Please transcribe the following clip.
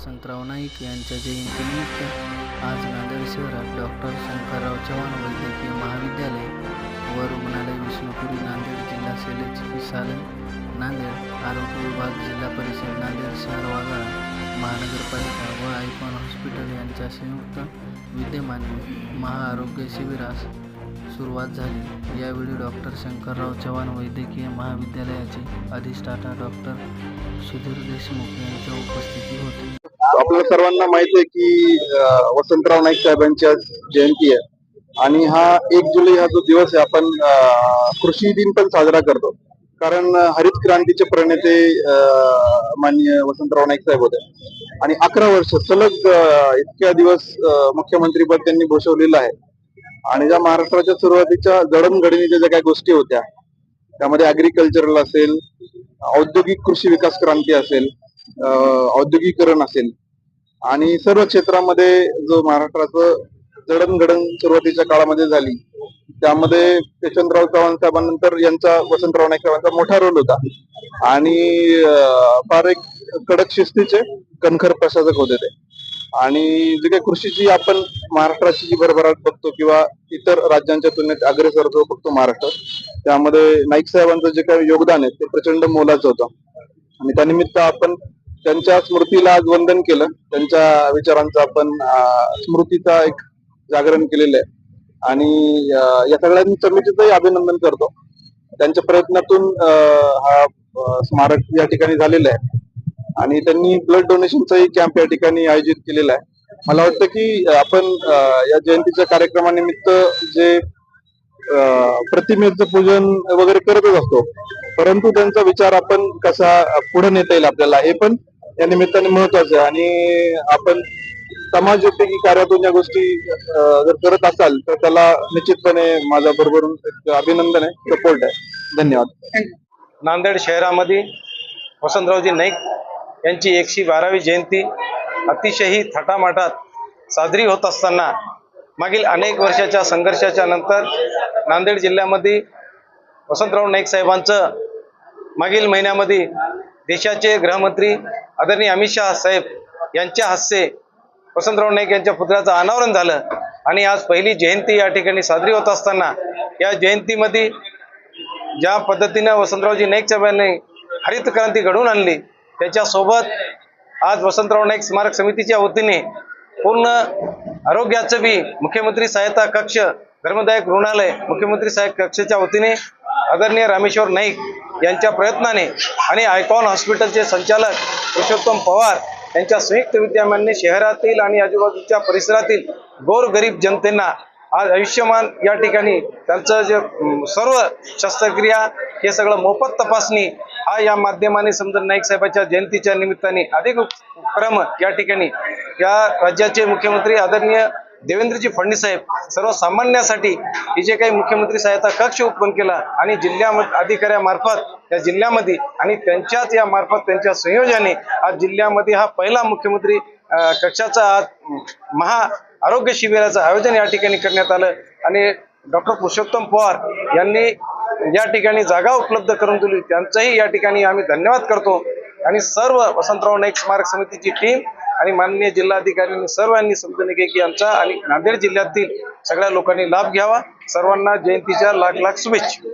वसंतराव नाईक यांच्या जयंतीनिमित्त आज नांदेड शहरात डॉक्टर शंकरराव चव्हाण वैद्यकीय महाविद्यालय व रुग्णालय विष्णुपुरी नांदेड जिल्हा शल्य चिकित्सालय नांदेड आरोग्य विभाग जिल्हा परिषद नांदेड शहर वाघाळा महानगरपालिका व आयकॉन हॉस्पिटल यांच्या संयुक्त विद्यमाने महाआरोग्य शिबिरास सुरुवात झाली. यावेळी डॉक्टर शंकरराव चव्हाण वैद्यकीय महाविद्यालयाचे अधिष्ठाता डॉक्टर सुधीर देशमुख यांच्या उपस्थित आपल्या सर्वांना माहिती आहे की वसंतराव नाईक साहेबांची आज जयंती आहे. आणि हा एक जुलै हा जो दिवस आहे आपण कृषी दिन पण साजरा करतो. कारण हरित क्रांतीचे प्रणेते अं, माननीय वसंतराव नाईक साहेब होते. आणि अकरा वर्ष सलग इतक्या दिवस मुख्यमंत्रीपद त्यांनी भूषवलेलं आहे. आणि ज्या महाराष्ट्राच्या सुरुवातीच्या जडणघडणीच्या ज्या काही गोष्टी होत्या त्यामध्ये अग्रिकल्चरल असेल औद्योगिक कृषी विकास क्रांती असेल अं, औद्योगिकरण असेल आणि सर्व क्षेत्रामध्ये जो महाराष्ट्राचं जडणघडण सुरुवातीच्या काळामध्ये झाली त्यामध्ये यशवंतराव चव्हाण साहेबांनंतर यांचा वसंतराव नाईक साहेबांचा मोठा रोल होता. आणि फार एक कडक शिस्तीचे कणखर प्रशासक होते ते. आणि जे काही कृषीची आपण महाराष्ट्राची जी भरभराट बघतो किंवा इतर राज्यांच्या तुलनेत अग्रेसर जो बघतो महाराष्ट्र त्यामध्ये नाईक साहेबांचं जे काही योगदान आहे ते प्रचंड मोलाचं होतं. आणि त्यानिमित्त आपण त्यांच्या स्मृतीला आज वंदन केलं. त्यांच्या विचारांचं आपण स्मृतीचा एक जागरण केलेलं आहे. आणि या सगळ्यांनी समितीचंही अभिनंदन करतो. त्यांच्या प्रयत्नातून हा स्मारक या ठिकाणी झालेलं आहे. आणि त्यांनी ब्लड डोनेशनचाही कॅम्प या ठिकाणी आयोजित केलेला आहे. मला वाटतं की आपण या जयंतीच्या कार्यक्रमानिमित्त जे प्रतिमेचं पूजन वगैरे करतच असतो परंतु त्यांचा विचार आपण कसा पुढे नेता येईल आपल्याला हे पण या निमित्ताने महत्वाचं आहे. आणि आपण समाज उपयोगी कार्यातून या गोष्टी जर करत असाल तर त्याला निश्चितपणे माझ्या बरोबर अभिनंदन आहे सपोर्ट आहे. धन्यवाद. नांदेड शहरामध्ये वसंतरावजी नाईक यांची एकशे बारावी जयंती अतिशय थाटामाटात साजरी होत असताना मागील अनेक वर्षाच्या संघर्षाच्या नंतर नांदेड जिल्ह्यामध्ये वसंतराव नाईक साहेबांचं मागील महिन्यामध्ये देशाचे गृहमंत्री आदरणीय अमित शहा साहेब यांच्या हस्ते वसंतराव नाईक यांच्या पुतळ्याचं अनावरण झालं आणि आज पहिली जयंती या ठिकाणी साजरी होत असताना या जयंतीमध्ये ज्या पद्धतीनं वसंतरावजी नाईक साहेबांनी हरित क्रांती घडवून आणली त्याच्यासोबत आज वसंतराव नाईक स्मारक समितीच्या वतीने पूर्ण आरोग्याचं बी मुख्यमंत्री सहायता कक्ष धर्मदायक रुग्णालय मुख्यमंत्री सहाय्यक कक्षाच्या वतीने आदरणीय रामेश्वर नाईक यांच्या प्रयत्नाने आणि आयकॉन हॉस्पिटलचे संचालक पुरुषोत्तम पवार यांच्या संयुक्त विद्यमाने शहरातील आणि आजूबाजूच्या परिसरातील गोरगरीब जनतेना आज आयुष्यमान या ठिकाणी त्यांचं जे सर्व शस्त्रक्रिया हे सगळं मोफत तपासणी हा या माध्यमाने समजा नाईक साहेबांच्या जयंतीच्या निमित्ताने अधिक उपक्रम या ठिकाणी या राज्याचे मुख्यमंत्री आदरणीय देवेंद्रजी फडणवीस साहेब सर्वसामान्यासाठी हे जे काही मुख्यमंत्री सहायता कक्ष उत्पन्न केला आणि जिल्ह्यामध्ये अधिकाऱ्यामार्फत त्या जिल्ह्यामध्ये आणि त्यांच्याच या मार्फत त्यांच्या संयोजनाने आज जिल्ह्यामध्ये हा पहिला मुख्यमंत्री कक्षाचा आज महा आरोग्य शिबिराचं आयोजन या ठिकाणी करण्यात आलं. आणि डॉक्टर पुरुषोत्तम पवार यांनी या ठिकाणी जागा उपलब्ध करून दिली. त्यांचाही या ठिकाणी आम्ही धन्यवाद करतो. आणि सर्व वसंतराव नाईक स्मारक समितीची टीम आणि माननीय जिल्हाधिकाऱ्यांनी सर्वांनी समजून घे की आमचा आणि नांदेड जिल्ह्यातील सगळ्या लोकांनी लाभ घ्यावा. सर्वांना जयंतीच्या लाख लाख शुभेच्छा.